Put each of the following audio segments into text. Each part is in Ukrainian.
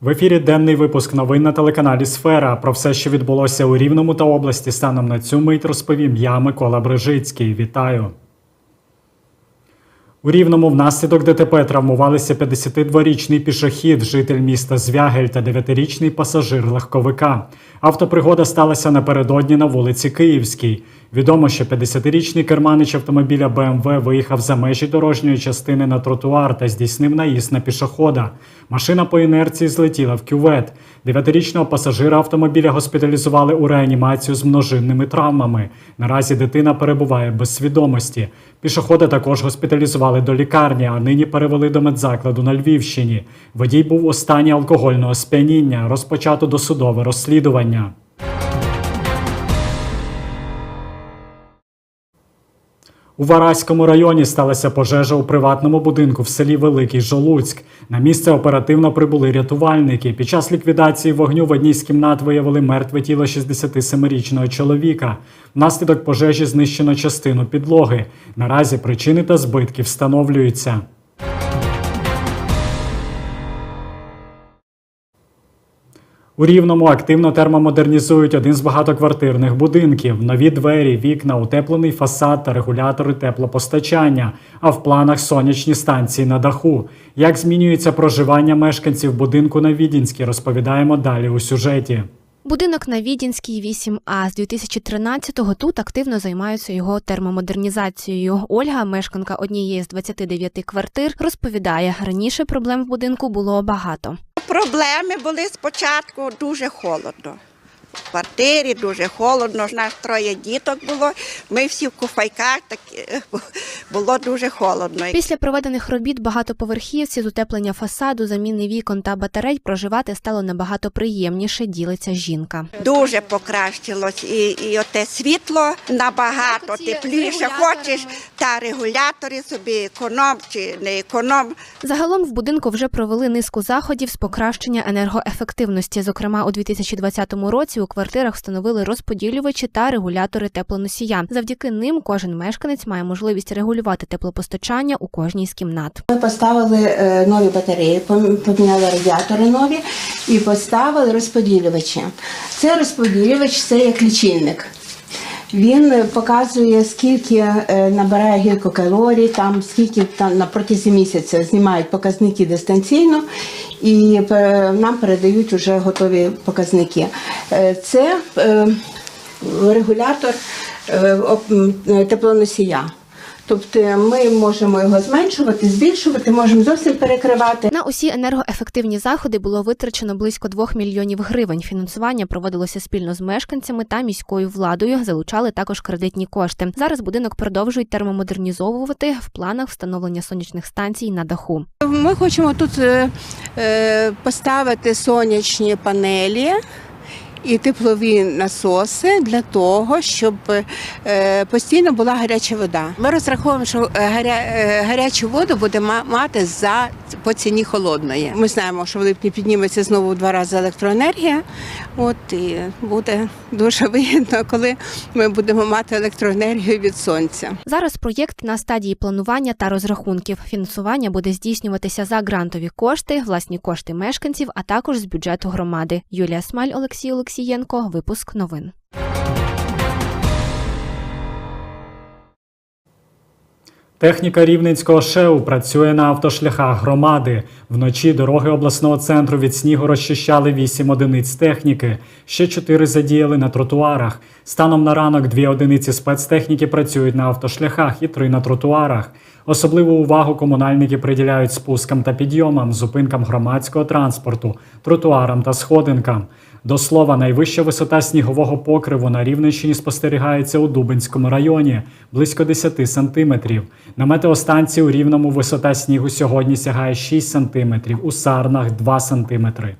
В ефірі денний випуск новин на телеканалі Сфера. Про все, що відбулося у Рівному та області, станом на цю мить розповім я, Микола Брижицький. Вітаю. У Рівному внаслідок ДТП травмувалися 52-річний пішохід, житель міста Звягель та 9-річний пасажир легковика. Автопригода сталася напередодні на вулиці Київській. Відомо, що 50-річний керманич автомобіля БМВ виїхав за межі дорожньої частини на тротуар та здійснив наїзд на пішохода. Машина по інерції злетіла в кювет. 9-річного пасажира автомобіля госпіталізували у реанімацію з множинними травмами. Наразі дитина перебуває без свідомості. Пішохода також госпіталізували до лікарні, а нині перевели до медзакладу на Львівщині. Водій був у стані алкогольного сп'яніння. Розпочато досудове розслідування. У Вараському районі сталася пожежа у приватному будинку в селі Великий Жолуцьк. На місце оперативно прибули рятувальники. Під час ліквідації вогню в одній з кімнат виявили мертве тіло 67-річного чоловіка. Внаслідок пожежі знищено частину підлоги. Наразі причини та збитки встановлюються. У Рівному активно термомодернізують один з багатоквартирних будинків. Нові двері, вікна, утеплений фасад та регулятори теплопостачання. А в планах сонячні станції на даху. Як змінюється проживання мешканців будинку на Відінській, розповідаємо далі у сюжеті. Будинок на Відінській 8А з 2013-го тут активно займаються його термомодернізацією. Ольга, мешканка однієї з 29 квартир, розповідає, раніше проблем в будинку було багато. Проблеми були спочатку дуже холодно. В квартирі дуже холодно. Нас троє діток було. Ми всі в куфайках, так е, було дуже холодно. Після проведених робіт багатоповерхівці з утеплення фасаду, заміни вікон та батарей проживати стало набагато приємніше. Ділиться жінка. Дуже покращилось. І, і оте світло набагато тепліше. Хочеш та регулятори собі економ чи не економ. Загалом в будинку вже провели низку заходів з покращення енергоефективності. Зокрема, у 2020 році у квартирах встановили розподілювачі та регулятори теплоносія. Завдяки ним кожен мешканець має можливість регулювати теплопостачання у кожній з кімнат. Ми поставили е, нові батареї, поміняли радіатори нові і поставили розподілювачі. Це розподілювач це як лічильник. Він е, показує, скільки е, набирає гілкокалорій, там скільки там на протязі місяця знімають показники дистанційно і е, нам передають вже готові показники. Це регулятор теплоносія. Тобто ми можемо його зменшувати, збільшувати, можемо зовсім перекривати. На усі енергоефективні заходи було витрачено близько 2 мільйонів гривень. Фінансування проводилося спільно з мешканцями та міською владою. Залучали також кредитні кошти. Зараз будинок продовжують термомодернізовувати в планах встановлення сонячних станцій на даху. Ми хочемо тут е, е, поставити сонячні панелі. І теплові насоси для того, щоб е, постійно була гаряча вода. Ми розраховуємо, що е, гаря, е, гарячу воду буде мати за по ціні холодної. Ми знаємо, що в липні підніметься знову в два рази електроенергія. От і буде дуже вигідно, коли ми будемо мати електроенергію від сонця. Зараз проєкт на стадії планування та розрахунків. Фінансування буде здійснюватися за грантові кошти, власні кошти мешканців, а також з бюджету громади. Юлія Смаль, Олексій Олексієнко. Випуск новин. Техніка Рівненського ШЕУ працює на автошляхах громади. Вночі дороги обласного центру від снігу розчищали 8 одиниць техніки. Ще 4 задіяли на тротуарах. Станом на ранок дві одиниці спецтехніки працюють на автошляхах і три на тротуарах. Особливу увагу комунальники приділяють спускам та підйомам, зупинкам громадського транспорту, тротуарам та сходинкам. До слова, найвища висота снігового покриву на Рівненщині спостерігається у Дубинському районі близько 10 сантиметрів. На метеостанції у Рівному висота снігу сьогодні сягає 6 сантиметрів, у Сарнах 2 сантиметри.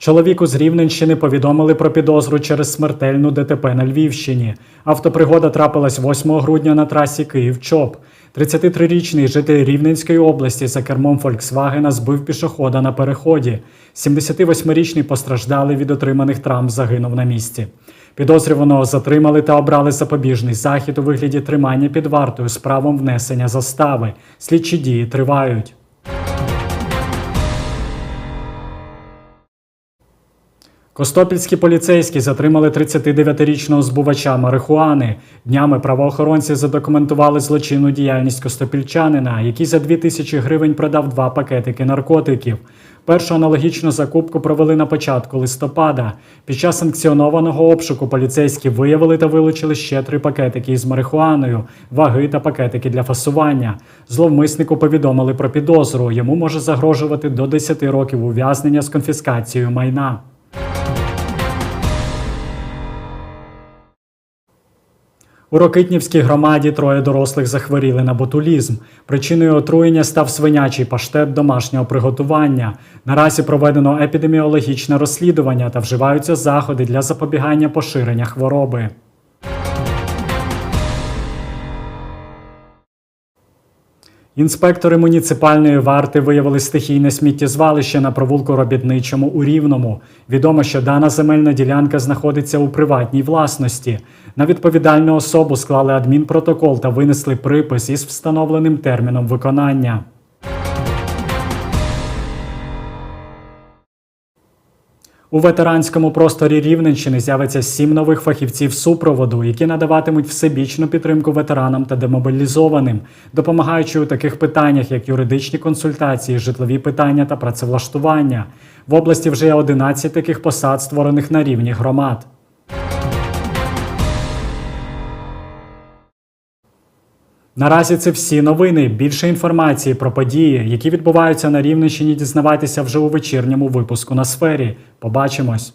Чоловіку з Рівненщини повідомили про підозру через смертельну ДТП на Львівщині. Автопригода трапилась 8 грудня на трасі Київ-Чоп. 33-річний житель Рівненської області за кермом Фольксвагена збив пішохода на переході. 78-річний постраждалий від отриманих травм загинув на місці. Підозрюваного затримали та обрали запобіжний захід у вигляді тримання під вартою з правом внесення застави. Слідчі дії тривають. Костопільські поліцейські затримали 39-річного збувача марихуани. Днями правоохоронці задокументували злочинну діяльність костопільчанина, який за 2 тисячі гривень продав два пакетики наркотиків. Першу аналогічну закупку провели на початку листопада. Під час санкціонованого обшуку поліцейські виявили та вилучили ще три пакетики із марихуаною, ваги та пакетики для фасування. Зловмиснику повідомили про підозру. Йому може загрожувати до 10 років ув'язнення з конфіскацією майна. У Рокитнівській громаді троє дорослих захворіли на ботулізм. Причиною отруєння став свинячий паштет домашнього приготування. Наразі проведено епідеміологічне розслідування та вживаються заходи для запобігання поширення хвороби. Інспектори муніципальної варти виявили стихійне сміттєзвалище на провулку Робітничому у Рівному. Відомо, що дана земельна ділянка знаходиться у приватній власності. На відповідальну особу склали адмінпротокол та винесли припис із встановленим терміном виконання. У ветеранському просторі Рівненщини з'явиться сім нових фахівців супроводу, які надаватимуть всебічну підтримку ветеранам та демобілізованим, допомагаючи у таких питаннях, як юридичні консультації, житлові питання та працевлаштування. В області вже є 11 таких посад, створених на рівні громад. Наразі це всі новини. Більше інформації про події, які відбуваються на Рівненщині, дізнавайтеся вже у вечірньому випуску на сфері. Побачимось.